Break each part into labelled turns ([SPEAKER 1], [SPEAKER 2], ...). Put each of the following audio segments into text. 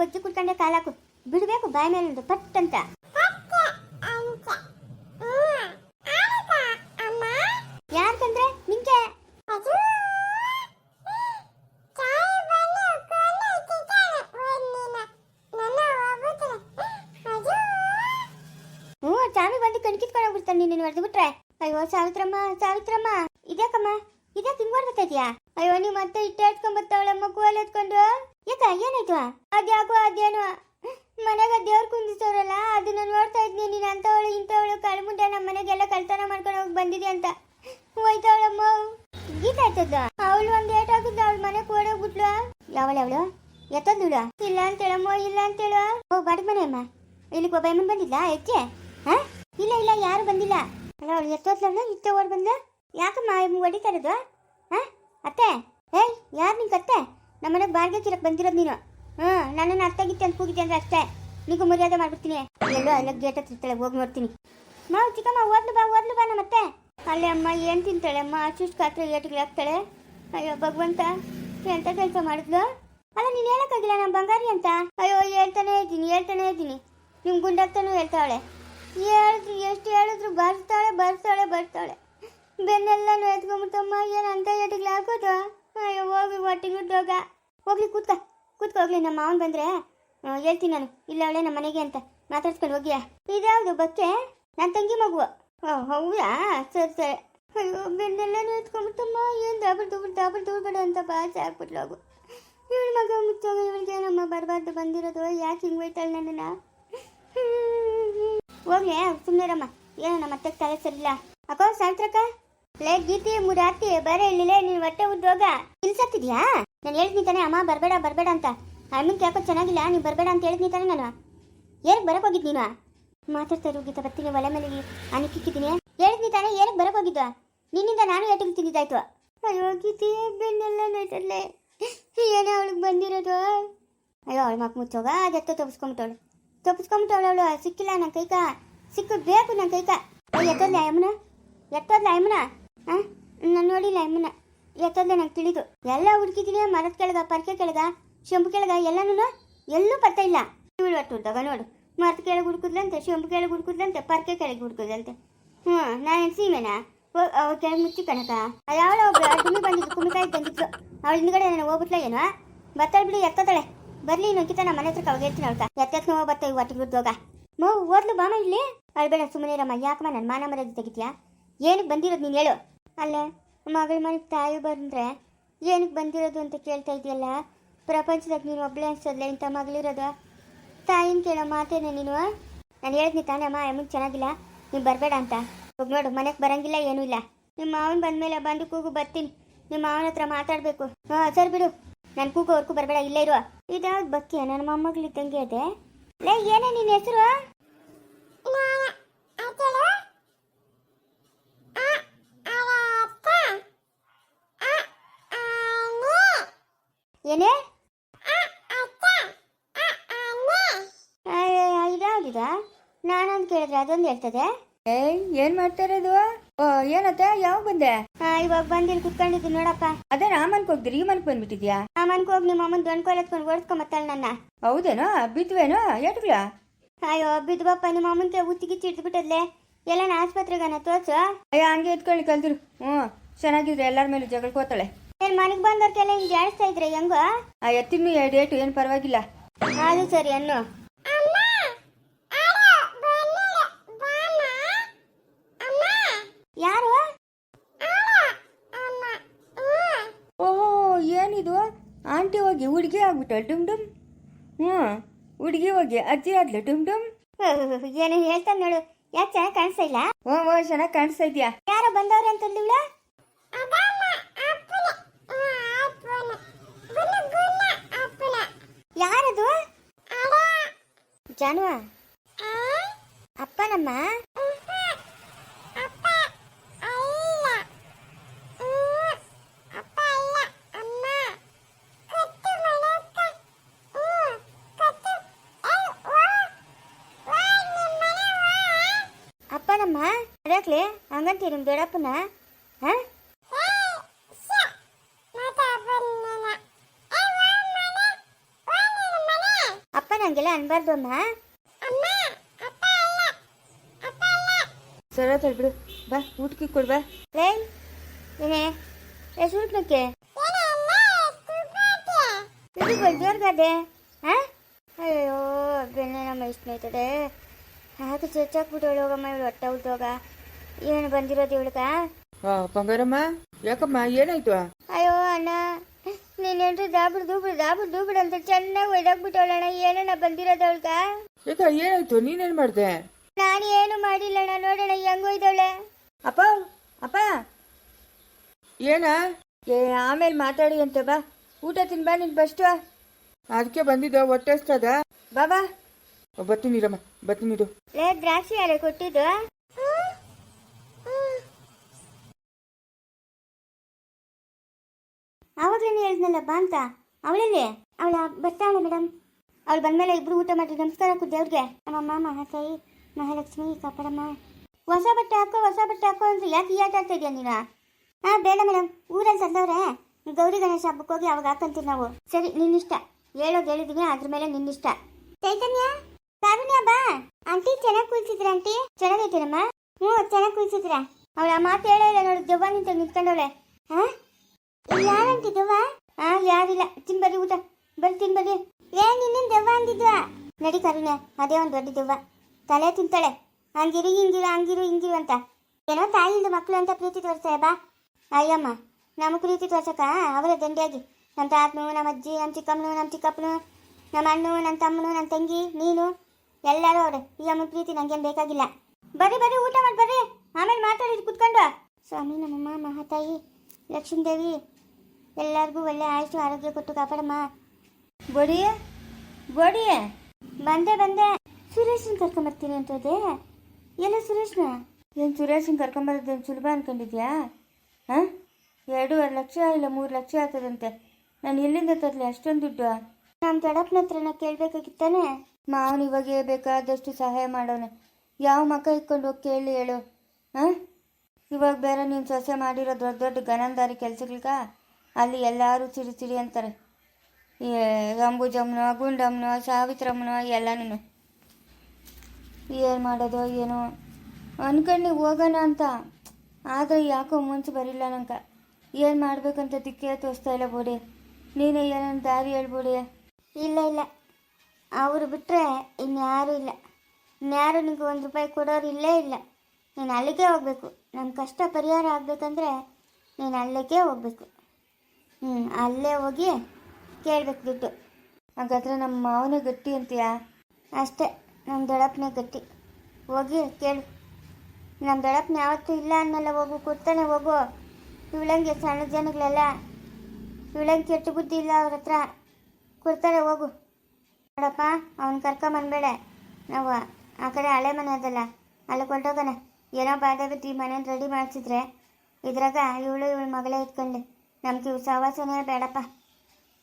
[SPEAKER 1] ಬಜ್ಜಿ ಕುತ್ಕೊಂಡೆ ಕಾಲಾಕು ಬಿಡಬೇಕು ಬಾಯಿ ಮೇಲೆ ಪಟ್ ಅಂತ ಯಾರ್ಕಂದ್ರೆ ನಿಂಗೆ. ಹ್ಞೂ ಚಾಮಿ ಬಂದು ಕಣ್ಕಿತ್ಕೊಂಡು ಹೋಗ್ಬಿಡ್ತಾನೆ ನೀನು ಬಿಟ್ರೆ ಅಯ್ಯೋ ಸಾವಿತ್ರಮ್ಮ ಸಾವಿತ್ರಮ್ಮ. ಇದ್ಯಾಕಮ್ಮ? ಇದ್ಯಾಕೆ ಹಿಂಗ್ ಇದೀಯಾ? ಅಯ್ಯೋ ನೀವು ಮತ್ತೆ ಇಟ್ಟ ಹಚ್ಕೊಂಡ್ ಬರ್ತಾವಳೆ ಮಗುವಲ್ಲಿ ಎತ್ಕೊಂಡು ಯಾಕ ಏನಾಯ್ತು? ಅದ್ಯಾಕೋ ಅದೇನು ಮನೆಗ ದೇವ್ರ ಕುಂದಿಸೋರಲ್ಲ, ಅದನ್ನ ನೋಡ್ತಾ ಇದ್ನಿ. ನೀನು ಅಂತವಳು, ಇಂಥವಳು ಕಳ್ಮುಂಡೆ ನಮ್ಮ ಮನೆಗೆಲ್ಲ ಕಳ್ತನ ಮಾಡ್ಕೊಂಡು ಹೋಗಿ ಬಂದಿದೆ ಅಂತ. ಹೋಯ್ತಾವಳಮ್ಮ. ಗೀತ ಆಯ್ತದ ಅವಳು ಒಂದ್ ಏಟ್ ಹಾಕಿದ್ಲು, ಅವಳ ಮನೆಗೆ ಓಡೋಗ್ಬಿಟ್ಲು. ಯಾವಳು ಅವಳು ಎತ್ತದ್ದುಳ ಇಲ್ಲ ಅಂತೇಳಮ್ಮ, ಇಲ್ಲ ಅಂತೇಳು. ಓ ಬಾಡಿದ ಮನೆ ಅಮ್ಮ. ಇಲ್ಲಿಗೆ ಒಬ್ಬ ಅಮ್ಮನ್ ಬಂದಿಲ್ಲ ಹೆಚ್ಚೆ ಹಾ? ಇಲ್ಲ ಇಲ್ಲ, ಯಾರು ಬಂದಿಲ್ಲ. ಅಲ್ಲ, ಅವಳು ಎತ್ತೋದ್ಲವಳು ಇತ್ತ ಓಡ್ ಬಂದ? ಯಾಕಮ್ಮ ಹೊಡಿತಾ ಇರೋದು ಹಾ? ಅತ್ತೆ? ಏಯ್, ಯಾರು ನಿಂಗೆ ಅತ್ತೆ ನಮ್ಮನೆಗೆ ಬಾರ್ಗೆ ಕಿರಕ್ ಬಂದಿರೋದು ನೀನು. ಹಾಂ ನನ್ನನ್ನು ಆಗಿತ್ತು ಅಂತ ಕೂಗಿದ್ದೆ ಅಂದ್ರೆ ಅಷ್ಟೇ. ನಿಗೂ ಮರ್ಯಾದೆ ಮಾಡ್ಬಿಡ್ತೀನಿ. ಎಲ್ಲೋ ಅಲ್ಲ ಗೇಟ್ ಹತ್ತಿರ್ತಾಳೆ ಹೋಗಿ ನೋಡ್ತೀನಿ. ಮಾವು ಚಿಕ್ಕಮ್ಮ, ಓದ್ಲು ಬಾ ಓದ್ಲು ಬಾ ನಮ್ಮತ್ತೆ ಅಲ್ಲೇ ಅಮ್ಮ ಏನು ತಿಂತಾಳೆ ಅಮ್ಮ? ಅಷ್ಟು ಕಾತ್ರೆ ಏಟಿಗೆ ಹಾಕ್ತಾಳೆ. ಅಯ್ಯೋ, ಭಗವಂತ, ಎಂತ ಕೆಲಸ ಮಾಡಿದ್ಲು? ಅಲ್ಲ, ನೀನು ಹೇಳಕ್ಕಾಗಿಲ್ಲ ನಮ್ಮ ಬಂಗಾರಿ ಅಂತ? ಅಯ್ಯೋ, ಹೇಳ್ತಾನೆ ಇದ್ದೀನಿ ಹೇಳ್ತಾನೆ ಇದ್ದೀನಿ. ನಿಮ್ಮ ಗುಂಡಾಗ್ತಾನು ಹೇಳ್ತಾಳೆ ಹೇಳಿದ್ರು ಎಷ್ಟು ಹೇಳಿದ್ರು ಬರ್ತಾಳೆ ಬರ್ತಾಳೆ ಬರ್ತಾಳೆ. ಬೆನ್ನೆಲ್ಲ ಎತ್ಕೊಂಬಿಟ್ಟಮ್ಮ ಏನು ಅಂತ ಏಟಿಗೆ ಹಾಕೋದು? ಹೋಗಿ ಒಟ್ಟಿಗೆ ಹೋಗ. ಹೋಗ್ಲಿ, ಕೂತ್ಕ ಕೂತ್ಕ, ಹೋಗ್ಲಿ, ನಮ್ಮ ಮಾವನ್ ಬಂದ್ರೆ. ಹೇಳ್ತೀನಿ ನಾನು. ಇಲ್ಲ, ಅವಳೆ ನಮ್ಮ ಮನೆಗೆ ಅಂತ ಮಾತಾಡ್ಸ್ಕೊಂಡು ಹೋಗಿಯ? ಇದ್ಯಾವುದು ಬಕ್ಕೆ? ನನ್ನ ತಂಗಿ ಮಗುವ. ಹೌದಾ? ಸರಿ ಸರಿ. ಅಯ್ಯೋ, ಬೆನ್ನೆಲ್ಲ ಎತ್ಕೊಂಬಿಟ್ಟಮ್ಮ ಏನು ದಾಬರ್ ದೂಬರ್ ದಾಬರ್ ದೂರ್ಬೇಡ ಅಂತ ಬಾಚೆ ಹಾಕ್ಬಿಟ್ಲು ಹೋಗು ಇವಳ ಮಗ ಮುಚ್ಚೋಗ ಇವಳಿಗೆ ನಮ್ಮ ಬರಬಾರ್ದು ಬಂದಿರೋದು. ಯಾಕೆ ಹಿಂಗೆ ಹೋಯ್ತಾಳೆ ನನ್ನನ್ನು? ಹೋಗ್ಲಿ ಸುಮ್ಮನೆರಮ್ಮ ಏನೋ ನಮ್ಮ ಅತ್ತೆಗೆ ತಲೆ ಸರಿಲ್ಲ. ಅಕ್ಕೋ ಸಾಂತ್ರಕ್ಕ ಲೇ ಗೀತಿ, ಮುರಾತಿ, ಬರೇ ಇಲ್ಲಿಲೇ ನೀನು ಹೊಟ್ಟೆ ಉದ್ಯೋಗ ಇಲ್ಸತ್ತಿದ್ಯಾ ನಾನು ಹೇಳ್ತೀನಿ ತಾನೆ, ಅಮ್ಮ ಬರಬೇಡ ಬರಬೇಡ ಅಂತ. ಅಮ್ಮಂಗೆ ಯಾಕೋ ಚೆನ್ನಾಗಿಲ್ಲ, ನೀನು ಬರಬೇಡ ಅಂತ ಹೇಳ್ತೀನಿ ತಾನೆ ನಾನು. ಏನಕ್ಕೆ ಬರಕ್ ಹೋಗಿದ್ ನೀನು? ಮಾತಾಡ್ತಾ ಇರು ಗೀತಾ, ಬರ್ತೀನಿ, ಒಲೆ ಮೇಲೆ ಅನಿಕ್ಕಿಕ್ಕಿದ್ದೀನಿ ಹೇಳ್ತೀನಿ ತಾನೆ ಏನಕ್ಕೆ ಬರಕ್ ಹೋಗಿದ್ದ ನಿನ್ನಿಂದ ನಾನು ಏಟಿಗೆ ತಿಂದಿದ್ದಾಯ್ತು. ಅಯ್ಯೋ, ಗೀತಿ, ಬೆನ್ನೆಲ್ಲ ನೋಯ್ತಲ್ಲೇ. ಏನೋ ಅವಳಿಗೆ ಬಂದಿರೋದು. ಅಯ್ಯೋ, ಅವಳು ಮಕ್ ಮುಚ್ಚೋಗ ಅದೆತ್ತ ತಪ್ಪಿಸ್ಕೊಂಬಿಟ್ಟವಳು ತಪ್ಪಿಸ್ಕೊಂಬಿಟ್ಟವಳು ಅವಳು, ಸಿಕ್ಕಿಲ್ಲ ನನ್ನ ಕೈಕ. ಸಿಕ್ಕು ಬೇಕು ನನ್ನ ಕೈಕ. ಎತ್ತೋದ್ಲ ಅಮ್ಮನ ಎತ್ತೋದ್ಲ ಯಮನ? ನಾನು ನೋಡಿಲ್ಲ ಯಮುನ ಎತ್ತದ ನಂಗೆ ತಿಳಿದು. ಎಲ್ಲ ಹುಡುಕಿದ್ದೀನಿ ಮರದ ಕೆಳಗ, ಪರ್ಕೆ ಕೆಳಗ ಶಂಭು ಕೆಳಗ ಎಲ್ಲನೂ ಎಲ್ಲೂ ಪತ್ತ ಇಲ್ಲ. ಹುಡ್ದಾಗ ನೋಡು. ಮರದ ಕೆಳಗೆ ಹುಡುಕುದ್ಲಂತೆ ಶಂಭು ಕೆಳಗೆ ಹುಡುಕುದ್ಲಂತೆ, ಪರ್ಕೆ ಕೆಳಗೆ ಹುಡುಕುದ್ಲಂತೆ. ಹ್ಞೂ ನಾನು ಸೀಮೆನಾ? ಕೆಳಗೆ ಮುಚ್ಚಿ ಕಣಕ? ಒಬ್ಳು ಡುಮ್ಮಿ ಬಂದಿದ್ದು ಕುಮ್ಮಿಕಾಯಿ ಬಂದಿದ್ದು ಅವಳ ಹಿಂದ್ಗಡೆ ನಾನು ಹೋಗ್ಬಿಟ್ಲ ಏನೋ? ಬರ್ತಾಳೆ ಬಿಡಿ ಎತ್ತತಾಳೆ ಬರ್ಲಿ ಇನ್ನೊಂಕಿತ ನಮ್ಮ ಮನೆ ಹತ್ರ ಅವಾಗ ಹೇಳ್ತೀನಿ ಅವಳ್ಕ ಎತ್ತೆತ್ನ ಹೋಗಿ ಬರ್ತಾ ಒಟ್ಟಿಗೆ ಉದ್ಯೋಗ ಮೋ, ಓದ್ಲು ಬಾಮ ಇಲ್ಲಿ? ಅಳ್ಬೇಡ ಸುಮ್ಮನೆ ರಮ್ಮ ಯಾಕಮ್ಮ ನನ್ನ ಮಾನ ಮರ್ಯಾದೆ ತೆಗಿತೀಯಾ? ಏನಕ್ಕೆ ಬಂದಿರೋದು ನೀನು ಹೇಳು. ಅಲ್ಲೇ ಮಗಳ ಮನೆಗೆ ತಾಯಿ ಬಂದರೆ ಏನಕ್ಕೆ ಬಂದಿರೋದು ಅಂತ ಕೇಳ್ತಾ ಇದೆಯಲ್ಲ ಪ್ರಪಂಚದಾಗ ನೀನು ಒಬ್ಬಳೇ ಅನ್ಸೋದ್ಲೆ, ಇಂಥ ಮಗಳಿರೋದು? ತಾಯಿನ ಕೇಳೋ ಮಾತೇನೆ ನೀನು? ನಾನು ಹೇಳ್ತೀನಿ ತಾನೇ, ಅಮ್ಮ, ಅಮ್ಮಂಗೆ ಚೆನ್ನಾಗಿಲ್ಲ. ನೀನು ಬರಬೇಡ ಅಂತ. ಹೋಗಿ ನೋಡು, ಮನೆಗೆ ಬರೋಂಗಿಲ್ಲ, ಏನೂ ಇಲ್ಲ. ನಿಮ್ಮ ಮಾವನ ಬಂದಮೇಲೆ ಬಂದು ಕೂಗು, ಬರ್ತೀನಿ. ನಿಮ್ಮ ಮಾವನ ಹತ್ರ ಮಾತಾಡಬೇಕು. ಹಾಂ, ಸರ್ ಬಿಡು. ನಾನು ಕೂಗು ಅವ್ರಿಗೂ ಬರಬೇಡ, ಇಲ್ಲೇ ಇರುವ ಇದ್ಯಾವ್ದು ಬಕ್ಕಿಯ ನನ್ನ ಮೊಮ್ಮಗಳಿದ್ದಂಗೆ ಅದೇ ಲೇ, ಏನೇ ನಿನ್ನ ಹೆಸರು? ಏನೇ? ಇದಾವುದಿದ ನಾನೊಂದು ಕೇಳಿದ್ರೆ ಅದೊಂದು ಹೇಳ್ತದೆ.
[SPEAKER 2] ಏಯ್ ಏನ್ ಮಾಡ್ತಾ ಇರೋದು ಓ ಏನತ್ತೆ ಯಾವಾಗ ಬಂದೆ?
[SPEAKER 1] ಇವಾಗ ಇಲ್ಲಿ ಕುತ್ಕೊಂಡಿದ್ದೀನಿ ನೋಡಪ್ಪ.
[SPEAKER 2] ಅದೇ ಆ ಮನ್ಕ್ ಹೋಗ್ದಿರಿ ಈ ಮನ್ಕ್ ಬಂದ್ಬಿಟ್ಟಿದ್ಯಾ?
[SPEAKER 1] ಆ ಮನ್ಕ್ ಹೋಗಿ ನಿಮ್ಮ ಅಮ್ಮನ ದೊಣ್ಕೊಲ್ ಎತ್ಕೊಂಡು ಓಡಿಸ್ಕೊಂಬತ್ತಾಳ ನನ್ನ.
[SPEAKER 2] ಹೌದೇನೋ ಬಿದ್ವೇನೋ ಏಟ್ಗಳ
[SPEAKER 1] ಅಯ್ಯೋ ಬಿದ್ವಪ್ಪ ನಿಮ್ಮ ಅಮ್ಮನ್ಗೆ ಉತ್ತಿಗೆ ಚಿಡ್ದ್ಬಿಟ್ಟದ್ಲೆ ಎಲ್ಲ ಆಸ್ಪತ್ರೆಗನ ತೋರ್ಸು.
[SPEAKER 2] ಅಯ್ಯ ಹಂಗೆ ಎತ್ಕೊಳ್ಳಿ ಕಲ್ತಿರು. ಹ್ಞೂ ಚೆನ್ನಾಗಿದ್ರೆ ಎಲ್ಲರ ಮೇಲೆ ಜಗಳ್ಕೋತಾಳೆ
[SPEAKER 1] ಏನ್ ಮನೆಗೆ ಬಂದವ್ರಿಗೆಲ್ಲ ಹಿಂಗ್ ಜಾಡಿಸ್ತಾ ಇದ್ರೆ ಹೆಂಗ?
[SPEAKER 2] ಆ ಎತ್ತಿನೂ ಎರಡು ಏಟು ಏನು ಪರವಾಗಿಲ್ಲ.
[SPEAKER 1] ಅದು ಸರಿ ಅನ್ನು. ಯಾರು?
[SPEAKER 2] ಓಹೋ ಏನಿದು? ಆಂಟಿ ಹೋಗಿ ಹುಡುಗಿ ಆಗ್ಬಿಟ್ಟಳು ಡುಮ್ ಡುಮ್. ಹ್ಞೂ ಹುಡುಗಿ ಹೋಗಿ ಅಜ್ಜಿ ಆದ್ಲು ಡುಮ್ ಡುಮ್.
[SPEAKER 1] ಏನ ಹೇಳ್ತಾನೆ ನೋಡು ಯಾಕೆ ಚೆನ್ನಾಗಿ ಕಾಣಿಸ್ತಾ ಇಲ್ಲ?
[SPEAKER 2] ಓ ಓ ಚೆನ್ನಾಗಿ ಕಾಣಿಸ್ತಾ ಇದೆಯಾ?
[SPEAKER 1] ಯಾರೋ ಬಂದವ್ರೆ ಅಂತಂದಿವಳ ಯಾರದು? ಜಾನುವ? ಅಪ್ಪನಮ್ಮ? ಅಪ್ಪನಮ್ಮ ಅದಕ್ಕೆ ಹಂಗಂತೀರಿ ನಿಮ್ಮ ಹಂಗೆಲ್ಲ ಅನ್ಬಾರ್ದು ಅಮ್ಮ.
[SPEAKER 2] ಸರ ಬಿಡು. ಬಾ ಊಟಕ್ಕೆ ಕೊಡು ಬಾ.
[SPEAKER 1] ಲೇ ಏನೇ ಎಷ್ಟು ಊಟಕ್ಕೆ ಇದು ಜೋರ್ಗದೆ ಹಾ? ಅಯ್ಯೋ ಬೆಣ್ಣೆ ನಮ್ಮ ಇಷ್ಟ ಆಯ್ತದೆ ಹಾಕಿ ಚಚ್ಚಾಕ್ಬಿಟ್ಟು ಹೋಗಮ್ಮ ಇವಳು ಹೊಟ್ಟೆ ಹುಟ್ಟೋಗ ಏನು ಬಂದಿರೋದು ಇವಳ್ಗ?
[SPEAKER 2] ಹಾ ಬಂಗಾರಮ್ಮ ಯಾಕಮ್ಮ ಏನಾಯ್ತು?
[SPEAKER 1] ಅಯ್ಯೋ ಅಣ್ಣ ನೀನೇನ್ರಿ ದಾಬಿಡ್ ದೂಬಿಡು ದಾಬಿಡ್ ದೂಬಿಡ್ ಅಂತ ಚೆನ್ನಾಗಿ ಒಯ್ದಾಕ್ಬಿಟ್ಟವಳಣ್ಣ. ಏನಣ್ಣ ಬಂದಿರೋದವಳ್ಗ?
[SPEAKER 2] ಏಕ ಏನಾಯ್ತು? ನೀನೇನ್ ಮಾಡ್ದೆ?
[SPEAKER 1] ನಾನು ಏನು ಮಾಡಿಲ್ಲಣ್ಣ ನೋಡೋಣ ಹೆಂಗೋಯ್ದವಳೆ
[SPEAKER 2] ಅಪ್ಪ ಅಪ್ಪ. ಏನ? ಏ ಆಮೇಲೆ ಮಾತಾಡಿ ಅಂತ ಬಾ. ಊಟ ತಿನ್ ಬಾ ನಿನ್ ಬಸ್ಟ್ ಅದಕ್ಕೆ ಬಂದಿದ್ದ ಹೊಟ್ಟೆ ಹಸ್ತದ? ಬಾ ಬಾ. ಬರ್ತೀನಿ ಇದು
[SPEAKER 1] ಲೇ ದ್ರಾಕ್ಷಿ ಯಾರೇ ಕೊಟ್ಟಿದ್ದು ಆವಾಗಲೇ ಹೇಳಿದ್ನಲ್ಲ, ಬಾ ಅಂತ. ಅವಳಲ್ಲಿ? ಅವಳ ಬರ್ತಾಳೆ ಮೇಡಮ್ ಅವಳು ಬಂದ್ಮೇಲೆ ಇಬ್ರು ಊಟ ಮಾಡಿ ನಮಸ್ಕಾರ ಹಾಕು ದೇವ್ರಿಗೆ ನಮ್ಮಮ್ಮ ಮಹಾತಾಯಿ ಮಹಾಲಕ್ಷ್ಮಿ, ಕಾಪಾಡಮ್ಮ. ಹೊಸ ಬಟ್ಟೆ ಹಾಕೋ, ಹೊಸ ಬಟ್ಟೆ ಹಾಕೋ ಅಂದ್ರೆ ಯಾಕೆ ಈ ಆಟ ಆಡ್ತಾ ಇದೆಯಾ ನೀನು? ಹಾ ಬೇಡ ಮೇಡಮ್ ಊರಲ್ಲಿ ಸಂದವ್ರೆ ಗೌರಿ ಗಣೇಶ ಹಬ್ಬಕ್ಕೆ ಹೋಗಿ ಅವಾಗ ಹಾಕಂತೀವಿ ನಾವು. ಸರಿ, ನಿನ್ನಿಷ್ಟ. ಹೇಳೋದು ಹೇಳಿದೀನಿ ಅದ್ರ ಮೇಲೆ ನಿನ್ನಿಷ್ಟ. ಚೈತನ್ಯ ಕಾರುಣ್ಯ ಬಾ. ಆಂಟಿ, ಚೆನ್ನಾಗಿ ಕುಳಿಸಿದ್ರ ಆಂಟಿ? ಚೆನ್ನಾಗೈತೇನಮ್ಮ ಹ್ಞೂ, ಚೆನ್ನಾಗಿ ಕುಳಿಸಿದ್ರ. ಅವಳ ಮಾತು ಹೇಳೇ ಇಲ್ಲ ನೋಡು, ದೆವ್ವ ನಿಂತ ನಿಂತ್ಕೊಂಡವಳೆ. ಹಾ ಯಾರಂಟಿ ದೆವ್ವ ಆ, ಯಾರಿಲ್ಲ. ತಿನ್ ಬರ್ರಿ ಊಟ. ಬರ್ರಿ ತಿನ್ ಏ ನಿನ್ನ ದೆವ್ವ ಅಂದಿದ್ವ? ನಡಿ ಕರುಣೆ, ಅದೇ ಒಂದು ದೊಡ್ಡ ದೆವ್ವ. ತಲೆ ತಿಂತಾಳೆ. ಹಂಗಿರು, ಹಿಂಗಿರು ಹಂಗಿರು, ಹಿಂಗಿರು ಅಂತ. ಏನೋ ತಾಯಿಯಿಂದ ಮಕ್ಕಳು ಅಂತ ಪ್ರೀತಿ ತೋರಿಸ್ತಾರೆ, ಬಾ. ಅಯ್ಯಮ್ಮ, ನಮ್ಮ ಪ್ರೀತಿ ತೋರ್ಸಕ್ಕ? ಅವರ ದಂಡಿಯಾಗಿ. ನಮ್ಮ ತಾತನು, ನಮ್ಮ ಅಜ್ಜಿ, ನಮ್ಮ ಚಿಕ್ಕಮ್ಮನು, ನಮ್ಮ ಚಿಕ್ಕಪ್ಪನು, ನಮ್ಮ ಅಣ್ಣು ನನ್ನ ತಮ್ಮನು ನನ್ನ ತಂಗಿ, ನೀನು, ಎಲ್ಲರೂ ಅವ್ರೆ. ಈ ಅಮ್ಮ ಪ್ರೀತಿ ನಂಗೇನು ಬೇಕಾಗಿಲ್ಲ. ಬರ್ರಿ ಬರ್ರಿ, ಊಟ ಮಾಡಿ, ಬರ್ರಿ. ಆಮೇಲೆ ಮಾತಾಡಿ, ಕುತ್ಕೊಂಡು. ಸ್ವಾಮಿ ನಮ್ಮಮ್ಮ, ಮಹಾತಾಯಿ ಲಕ್ಷ್ಮೀ ದೇವಿ ಎಲ್ಲರಿಗೂ ಒಳ್ಳೆ ಆಯುಷು ಆರೋಗ್ಯ ಕೊಟ್ಟು ಕಾಪಾಡಮ್ಮ.
[SPEAKER 2] ಬಡಿ ಬಡಿ
[SPEAKER 1] ಬಂದೆ ಬಂದೆ. ಸುರೇಶನ್ ಕರ್ಕೊಂಬರ್ತೀನಿ ಅಂತದೆ ಎಲ್ಲ ಸುರೇಶ್ನ?
[SPEAKER 2] ಏನು ಸುರೇಶನ್ ಕರ್ಕೊಂಬರೋದೇನು ಸುಲಭ ಅನ್ಕೊಂಡಿದ್ಯಾ? ಹಾಂ? ಎರಡೂವರೆ ಲಕ್ಷ ಇಲ್ಲ ಮೂರು ಲಕ್ಷ ಆಗ್ತದಂತೆ. ನಾನು ಎಲ್ಲಿಂದ ತರಲಿ ಅಷ್ಟೊಂದು ದುಡ್ಡು?
[SPEAKER 1] ನಮ್ಮ ದೊಡ್ಡಪ್ಪನ ಹತ್ರನ ಕೇಳಬೇಕಾಗಿತ್ತಾನೆ.
[SPEAKER 2] ಮಾವನ ಇವಾಗ ಬೇಕಾದಷ್ಟು ಸಹಾಯ ಮಾಡೋನೆ. ಯಾವ ಮಕ್ಕ ಇಟ್ಕೊಂಡು ಹೋಗಿ ಕೇಳಿ ಹೇಳು. ಹಾಂ? ಇವಾಗ ಬೇರೆ ನೀನು ಸೊಸೆ ಮಾಡಿರೋ ದೊಡ್ಡ ದೊಡ್ಡ ಗನಂದಾರಿ ಕೆಲ್ಸಗಳ್ಗ. ಅಲ್ಲಿ ಎಲ್ಲರೂ ತಿಳಿ ತಿಳಿ ಅಂತಾರೆ. ಅಂಬುಜಮ್ಮನೋ ಗುಂಡಮ್ಮನೋ, ಸಾವಿತ್ರಮ್ಮನೋ ಎಲ್ಲನೂ ಏನು ಮಾಡೋದು, ಏನೋ? ಅನ್ಕಂಡು ಹೋಗೋಣ ಅಂತ. ಆದರೆ ಯಾಕೋ ಮುಂಚೆ ಬರಿಲ್ಲ ನಂಗೆ. ಏನು ಮಾಡಬೇಕಂತ ದಿಕ್ಕೇ ತೋರಿಸ್ತಾ ಇಲ್ಲ ಬೋಡಿ. ನೀನೇ ಏನೊಂದು ದಾರಿ ಹೇಳ್ಬೋಡಿ.
[SPEAKER 1] ಇಲ್ಲ ಇಲ್ಲ. ಅವರು ಬಿಟ್ಟರೆ ಇನ್ಯಾರೂ ಇಲ್ಲ. ಇನ್ಯಾರು ನಿಮಗೆ ಒಂದು ರೂಪಾಯಿ ಕೊಡೋರು ಇಲ್ಲೇ ಇಲ್ಲ. ನೀನು ಅಲ್ಲಿಗೆ ಹೋಗಬೇಕು. ನಮ್ಮ ಕಷ್ಟ ಪರಿಹಾರ ಆಗಬೇಕಂದ್ರೆ ನೀನು ಅಲ್ಲಿಗೆ ಹೋಗಬೇಕು. ಹ್ಞೂ ಅಲ್ಲೇ ಹೋಗಿ ಕೇಳಬೇಕು ದುಡ್ಡು.
[SPEAKER 2] ಹಾಗಾದ್ರೆ ನಮ್ಮ ಮಾವನೇ ಗಟ್ಟಿ ಅಂತೀಯಾ?
[SPEAKER 1] ಅಷ್ಟೇ, ನಮ್ಮ ದೊಡ್ಡಪ್ಪನೇ ಗಟ್ಟಿ. ಹೋಗಿ ಕೇಳು. ನಮ್ಮ ದೊಡ್ಡಪ್ಪನ ಯಾವತ್ತೂ ಇಲ್ಲ ಅನ್ನಲ್ಲ, ಹೋಗು, ಕೊಡ್ತಾನೆ ಹೋಗು. ಇವಳಂಗೆ ಸಣ್ಣ ಜನಗಳೆಲ್ಲ, ಇವಳಂಗೆ ಕೆಟ್ಟ ಬುದ್ಧಿ ಇಲ್ಲ ಅವ್ರ ಹತ್ರ. ಕೊಡ್ತಾರೆ ಹೋಗು. ನೋಡಪ್ಪ, ಅವ್ನು ಕರ್ಕೊಂಬಂದ್ಬೇಡ ನಾವು ಆ ಕಡೆ ಹಳೆ ಮನೆ ಅದಲ್ಲ, ಅಲ್ಲಿ ಕೊಂಡೋಗೋಣ. ಏನೋ ಬಾಧೆ ಬಿದ್ದು ಈ ಮನೇನ ರೆಡಿ ಮಾಡಿಸಿದ್ರೆ, ಇದ್ರಾಗ ಇವಳು ಇವಳ ಮಗಳೇ ಇಟ್ಕೊಂಡೆ ನಮ್ಗೆ ಇವ್ ಸಹವಾಸನೇ ಬೇಡಪ್ಪ.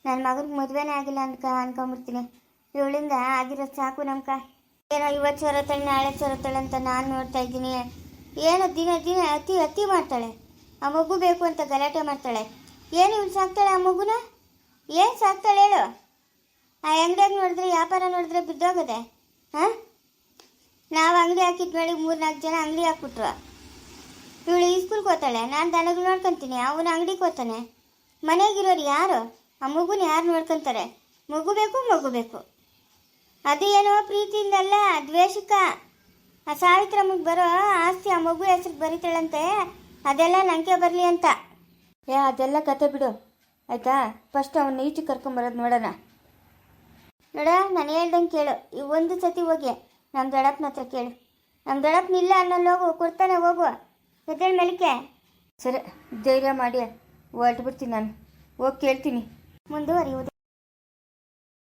[SPEAKER 1] ನನ್ನ ಮಗನಿಗೆ ಮದುವೆನೇ ಆಗಿಲ್ಲ ಅನ್ಕ ಅನ್ಕೊಂಬಿಡ್ತೀನಿ. ಇವಳಿಂದ ಆಗಿರೋ ಸಾಕು ನಮ್ಕ. ಏನೋ ಇವತ್ತು ಸೊರತಾಳೆ, ನಾಳೆ ಸೊರತಾಳೆ ಅಂತ ನಾನು ನೋಡ್ತಾ ಇದ್ದೀನಿ. ಏನೋ ದಿನ ದಿನ ಅತಿ ಅತಿ ಮಾಡ್ತಾಳೆ. ಆ ಮಗು ಬೇಕು ಅಂತ ಗಲಾಟೆ ಮಾಡ್ತಾಳೆ. ಏನು ಇವಳು ಸಾಕ್ತಾಳೆ ಆ ಮಗುನ? ಏನು ಸಾಕ್ತಾಳೆ ಹೇಳು. ಆ ಅಂಗಡಿಯಾಗ ನೋಡಿದ್ರೆ, ವ್ಯಾಪಾರ ನೋಡಿದ್ರೆ ಬಿದ್ದೋಗದೆ, ಹಾಂ? ನಾವು ಅಂಗಡಿ ಹಾಕಿದ್ಮೇಲೆ ಮೂರು ನಾಲ್ಕು ಜನ ಅಂಗಡಿ ಹಾಕ್ಬಿಟ್ರು. ಇವಳು ಈ ಸ್ಕೂಲ್ಗೆ ಹೋಗ್ತಾಳೆ ನಾನು ದನಗಳು ನೋಡ್ಕೊತೀನಿ ಅವನ ಅಂಗಡಿಗೆ ಹೋಗ್ತಾನೆ. ಮನೆಗಿರೋರು ಯಾರು? ಆ ಮಗುನ ಯಾರು ನೋಡ್ಕೊಂತಾರೆ? ಮಗು ಬೇಕು ಮಗು ಬೇಕು. ಅದು ಏನೋ ಪ್ರೀತಿಯಿಂದಲ್ಲ ದ್ವೇಷಕ್ಕ. ಆ ಸಾವಿತ್ರಮ್ಮಗೆ ಬರೋ ಆಸ್ತಿ ಆ ಮಗು ಹೆಸ್ರಿಗೆ ಬರೀತಾಳಂತೆ ಅದೆಲ್ಲ ನಂಗೆ ಬರಲಿ ಅಂತ.
[SPEAKER 2] ಏ ಅದೆಲ್ಲ ಕತೆ ಬಿಡು. ಆಯ್ತಾ? ಫಸ್ಟ್ ಅವನ್ನ ಈಚೆ ಕರ್ಕೊಂಬರೋದು ನೋಡೋಣ.
[SPEAKER 1] ನೋಡ ನಾನು ಹೇಳ್ದಂಗೆ ಕೇಳು. ಈ ಒಂದು ಸತಿ ಹೋಗಿ ನಮ್ಮ ದೊಡಪ್ಪನ ಹತ್ರ ಕೇಳು. ನಮ್ಮ ದೊಡಪ್ಪನಿಲ್ಲ ಇಲ್ಲ ಅನ್ನೋಲ್ಲಿ ಹೋಗು ಕೊಡ್ತಾನೆ ಹೋಗು. ಎದ್ದೇಳು ಮೆಲಿಕೆ
[SPEAKER 2] ಸರಿ ಧೈರ್ಯ ಮಾಡಿ ಹೊರಟು ಬಿಡ್ತೀನಿ ನಾನು. ಹೋಗಿ ಕೇಳ್ತೀನಿ.
[SPEAKER 1] ಮುಂದುವರಿಯುವುದು.